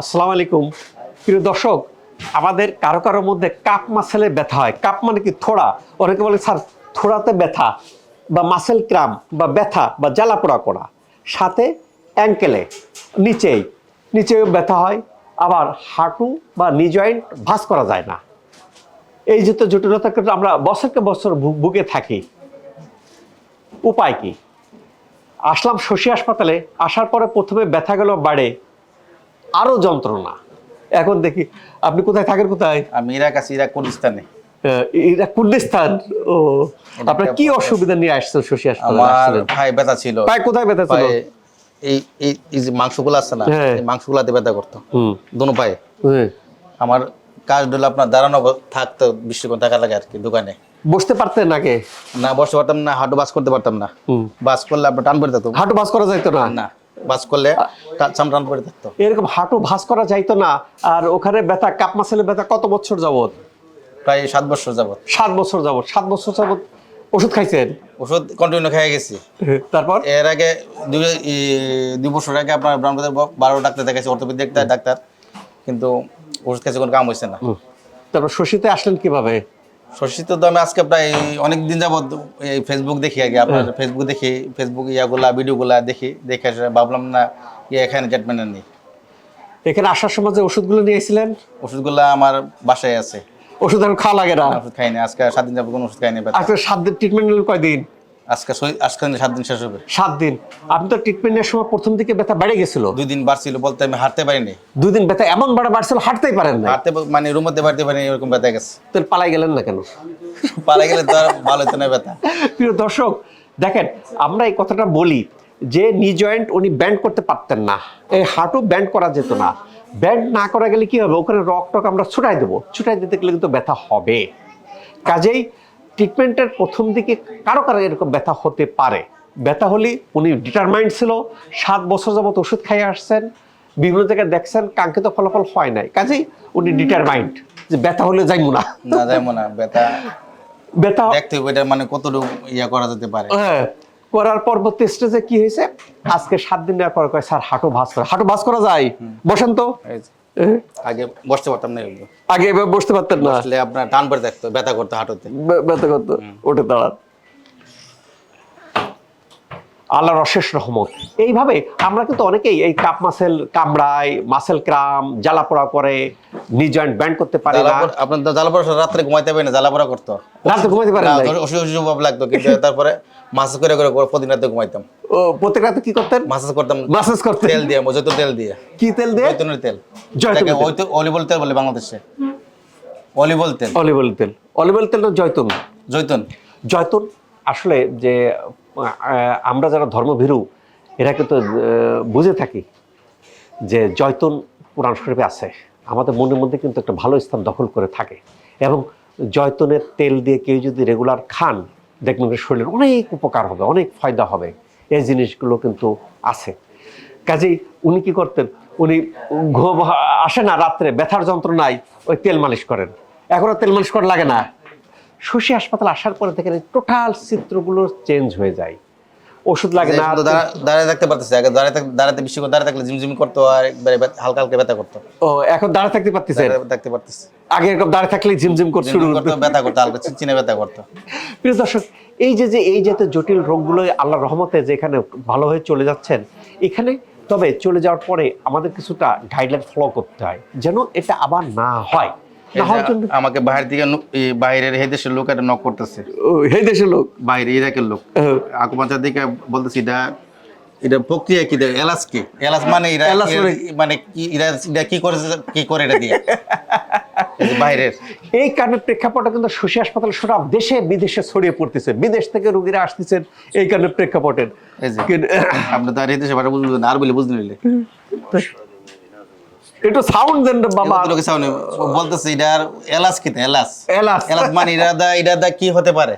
আসসালামু আলাইকুম। প্রিয় দর্শক, আমাদের কারও কারও মধ্যে কাপ মাসেলে ব্যথা হয়। কাপ মানে কি? থোড়া। অনেকে বলে, স্যার, থোড়াতে ব্যথা বা মাসেল ক্রাম বা ব্যথা বা জ্বালা পোড়া করা। সাথে অ্যাঙ্কেলে, নিচেই। নিচেও ব্যথা হয়, আবার হাঁটু বা নি জয়েন্ট ভাঁজ করা যায় না। এই যে জটিলতা কিন্তু আমরা বছরকে বছর ভুগে থাকি। উপায় কি? আসলাম শশী হাসপাতালে। আসার পরে প্রথমে ব্যথা বাড়ে। আরও যন্ত্রণা। এখন দেখি আপনি কোথায় থাকেন কোথায়? আমি ইরাক আছি ইরাক কুর্দিস্তানে। এটা কুর্দিস্তান? ও আপনার কি অসুবিধা নিয়ে আসছেন শশী হাসপাতালে ভাই ব্যথা ছিল। পায়ে কোথায় ব্যথা ছিল? এই এই যে মাংসগুলো আছে না হ্যাঁ। এই মাংসগুলাতে ব্যথা করতো। দোনো পায়ে। আমার কাজ হলো আপনার দাঁড়ানো থাকতো বিশ্বক্ষণ থাকা লাগে আর কি দোকানে। বসতে পারতেন আগে না বসতে পারতাম না হাঁটু বাস করতে পারতাম না। বাস করলে আপনার টান পড়ে থাকতো হাঁটু বাস করা যাইতো না? না। বাস করলে টা- চাম টান পড়ে থাকতো। এরকম হাঁটু ভাঁজ করা যাইতো না আর ওখানে ব্যথা কাপ মাসেলে ব্যথা কত বছর যাবত প্রায় সাত বছর যাবত সাত বছর যাবত সাত বছর যাবত ওষুধ খাইছেন? ওষুধ কন্টিনিউ খেয়ে গেছি। তারপর? এর আগে দুই বছর আগে আপনার ব্রাহ্মণবাড়িতে ব- বারো ডাক্তার দেখাইছি অর্থোপেডিক ডাক্তার ডাক্তার। কিন্তু ওষুধ খাইছে কোনো কাম হয়েছে না। তারপর শশীতে আসলেন কীভাবে? শশীত তো আমি আজকে প্রায় অনেক দিন যাবত এই ফেসবুক দেখি আগে আপনার ফেসবুক দেখি ফেসবুক ইয়াগুলা ভিডিওগুলা দেখি দেখে ভাবলাম না ইয়ে এখানে ট্রিটমেন্ট নেই। এখানে আসার সময় যে ওষুধগুলো নিয়েছিলেন ওষুধগুলো আমার বাসায় আছে। ওষুধ আর খাওয়া লাগে না। ওষুধ খাইনি আজকে সাত দিন যাবত কোনো ওষুধ খাইনি। আজকে সাত দিন ট্রিটমেন্ট নিলেন কয়দিন? আজকে আজকে সাত দিন শেষ হবে। সাত দিন। আপনি তো ট্রিটমেন্টের সময় প্রথম দিকে ব্যথা বেড়ে গেছিল। দুই দিন বাড়ছিল বলতে আমি হাঁটতে পারিনি। দুই দিন ব্যথা এমন বাড়া বাড়ছিল হাঁটতেই পারেন না হাঁটতে মানে রুমতে বাড়তে পারিনি এরকম ব্যথা গেছে। তো পালাই গেলেন না কেন? পালা গেলে তো আর ভালো হতো না ব্যথা। প্রিয় দর্শক দেখেন আমরা এই কথাটা বলি যে নি জয়েন্ট উনি ব্যান্ড করতে পারতেন না। এই হাঁটু ব্যান্ড করা যেত না। ব্যান্ড না করা গেলে কি হবে? ওখানে রক টক আমরা ছুটাই দেবো। ছুটাই দিতে গেলে কিন্তু ব্যথা হবে। কাজেই ট্রিটমেন্টের প্রথম দিকে কারও কারও এরকম ব্যথা হতে পারে। ব্যথা হলে উনি ডিটারমাইন্ড ছিল সাত বছর যাবত ওষুধ খাইয়ে আসছেন বিভিন্ন জায়গায় দেখছেন কাঙ্ক্ষিত ফলাফল হয় নাই। কাজেই উনি ডিটারমাইন্ড যে ব্যথা হলে যাইমু না। না না ব্যথা ব্যথা দেখতে হবে এটা মানে কতটুকু ইয়া করা যেতে পারে। হ্যাঁ করার পরবর্তী স্টেজে কি হয়েছে? আজকে সাত দিনের পর কয় স্যার হাঁটু ভাঁজ করা হাঁটু ভাঁজ করা যায়। বসেন তো। আগে বসতে পারতাম না আগে বসতে পারতেন না? আসলে আপনার টান পরে থাকতো ব্যথা করতো হাঁটুতে। ব্যথা করতো ওঠে দাঁড়ান। আল্লাহর অশেষ রহমত। এইভাবে আমরা কিন্তু অনেকেই এই কাপ মাসেল কামড়ায় মাসেল ক্রাম জ্বালাপোড়া করে নি জয়েন্ট ব্যান্ড করতে পারে না। আপনার জ্বালাপোড়া রাত্রে ঘুমাইতে পারে না জ্বালাপোড়া করতো। রাতে ঘুমাইতে পারেন না? অসুখ অসুখ ভাব লাগতো কিন্তু তারপরে মাসাজ করে করে প্রতিদিন রাতে ঘুমাইতাম। ও প্রত্যেক রাতে কি করতেন? মাসাজ করতাম মাসাজ করতেন। তেল দিয়ে মজুতুর তেল দিয়ে। কি তেল দিয়ে? জৈতুনের তেল। জয়তুনের তেল। ওই তো অলিভ অয়েল তেল বলে বাংলাদেশে। অলিভ অয়েল তেল। অলিভ অয়েল তেল। অলিভ অয়েল তেল না জয়তুন? জৈতুন জয়তুন? আসলে যে আমরা যারা ধর্মভীরু, এরা কিন্তু বুঝে থাকি যে জয়তুন কোরআন শরীফে আছে। আমাদের মনের মধ্যে কিন্তু একটা ভালো স্থান দখল করে থাকে। এবং জয়তুনের তেল দিয়ে কেউ যদি রেগুলার খান, দেখবেন শরীরের অনেক উপকার হবে, অনেক ফায়দা হবে। এই জিনিসগুলো কিন্তু আছে। কাজেই উনি কি করতেন? উনি ঘুম আসে না রাত্রে, ব্যথার যন্ত্রণায় ওই তেল মালিশ করেন। এখন আর তেল মালিশ করা লাগে না। শশী হাসপাতাল আসার পরে দেখেন টোটাল চিত্রগুলো চেঞ্জ হয়ে যায়। ওষুধ লাগে না দাঁড়ায় থাকতে পারতেছে আগে দাঁড়ায় দাঁড়াতে বেশি করে দাঁড়ায় থাকলে ঝিমঝিম করতো আর একবারে হালকা হালকা ব্যথা করতো। ও এখন দাঁড়া থাকতে পারতেছে? দাঁড়ায় থাকতে পারতেছে। আগে এরকম দাঁড়া থাকলেই ঝিমঝিম করতে শুরু করতো ব্যথা করতো হালকা চিনচিনে ব্যথা করতো। প্রিয় দর্শক এই যে যে এই জাতীয় জটিল রোগগুলো আল্লাহ রহমতে যেখানে ভালো হয়ে চলে যাচ্ছেন এখানে তবে চলে যাওয়ার পরে আমাদের কিছুটা গাইডলাইন ফলো করতে হয় যেন এটা আবার না হয়। আমাকে বাইরে থেকে এই বাইরের এই দেশের লোক এটা নক করতেছে। এই দেশের লোক? বাইরে ইরাকের লোক। ও, আকুমাচার দিকে বলতেছি এটা এটা প্রক্রিয়া কি? এলাচ কি? এলাচ মানে এরা মানে- মানে কি এরা এটা কি করেছে কি করে এটা দিয়ে? বাইরের। এই কারণে প্রেক্ষাপটটা কিন্তু শশী হাসপাতাল সারা দেশে বিদেশে ছড়িয়ে পড়তেছে। বিদেশ থেকে রোগীরা আসতেছেন এই কারণে প্রেক্ষাপটের আপনি এই দেশে ভাষা বুঝবেন না, আর বলে বুঝতে নিলে একটু সাউন্ড দেন বাবা। লোকে সামনে বলতেছে এটা এলাচ কি এলাস এলাস এলাচ। মানে এটা দা এটা দা কি হতে পারে?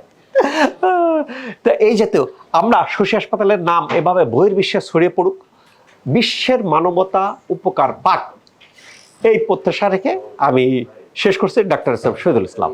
তা এই জাতীয় আমরা শশী হাসপাতালের নাম এভাবে বহির্বিশ্বে ছড়িয়ে পড়ুক। বিশ্বের মানবতা উপকার পাক। এই প্রত্যাশা রেখে আমি শেষ করছি ডাক্তার সাহেব শহীদুল ইসলাম।